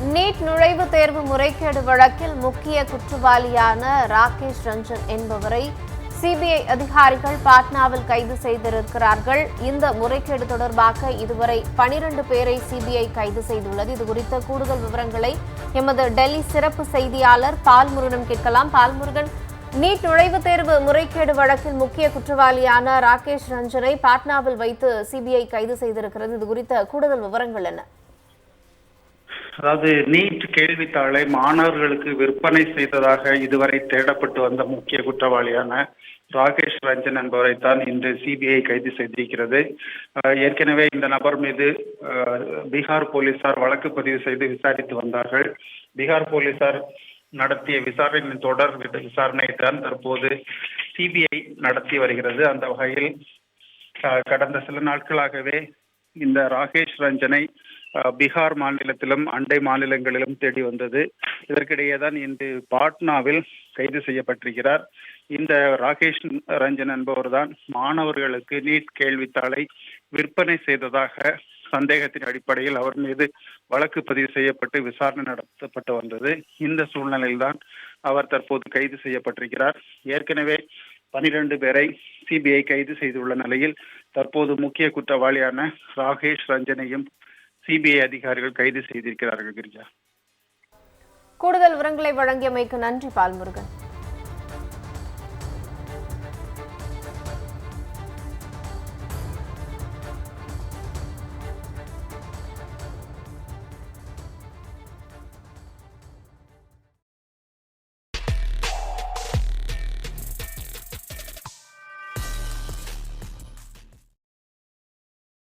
NEET நுழைவுத் தேர்வு முறைகேடு வழக்கில் முக்கிய குற்றவாளியான ராகேஷ் ரஞ்சன் என்பவரை சிபிஐ அதிகாரிகள் பாட்னாவில் கைது செய்திருக்கிறார்கள். இந்த முறைகேடு தொடர்பாக இதுவரை பனிரண்டு பேரை சிபிஐ கைது செய்துள்ளது. இது குறித்த கூடுதல் விவரங்களை எமது டெல்லி சிறப்பு செய்தியாளர் பால்முருகன் கேட்கலாம். பால்முருகன் நீட் நுழைவுத் தேர்வு முறைகேடு வழக்கில் முக்கிய குற்றவாளியான ராகேஷ் ரஞ்சனை பாட்னாவில் வைத்து சிபிஐ கைது செய்திருக்கிறது. இது குறித்த கூடுதல் விவரங்கள் என்ன? அதாவது நீட் கேள்வித்தாளை மாணவர்களுக்கு விற்பனை செய்ததாக இதுவரை தேடப்பட்டு வந்த முக்கிய குற்றவாளியான ராகேஷ் ரஞ்சன் என்பவரைத்தான் இன்று சிபிஐ கைது செய்திருக்கிறது. ஏற்கனவே இந்த நபர் மீது பீகார் போலீசார் வழக்கு பதிவு செய்து விசாரித்து வந்தார்கள். பீகார் போலீசார் நடத்திய விசாரணையின் தொடர் விசாரணை தான் தற்போது சிபிஐ நடத்தி வருகிறது. அந்த வகையில் கடந்த சில நாட்களாகவே இந்த ராகேஷ் ரஞ்சனை பீகார் மாநிலத்திலும் அண்டை மாநிலங்களிலும் தேடி வந்தது. இதற்கிடையே தான் இன்று பாட்னாவில் கைது செய்யப்பட்டிருக்கிறார். இந்த ராகேஷ் ரஞ்சன் என்பவர் தான் மாணவர்களுக்கு நீட் கேள்வித்தாளை விற்பனை செய்ததாக சந்தேகத்தின் அடிப்படையில் அவர் மீது வழக்கு பதிவு செய்யப்பட்டு விசாரணை நடத்தப்பட்டு வந்தது. இந்த சூழ்நிலையில்தான் அவர் தற்போது கைது செய்யப்பட்டிருக்கிறார். ஏற்கனவே பனிரெண்டு பேரை சிபிஐ கைது செய்துள்ள நிலையில் தற்போது முக்கிய குற்றவாளியான ராகேஷ் ரஞ்சனையும் சிபிஐ அதிகாரிகள் கைது செய்திருக்கிறார்கள் கிரிஜா. கூடுதல் விவரங்களை வழங்கியமைக்கு நன்றி பால்முருகன்.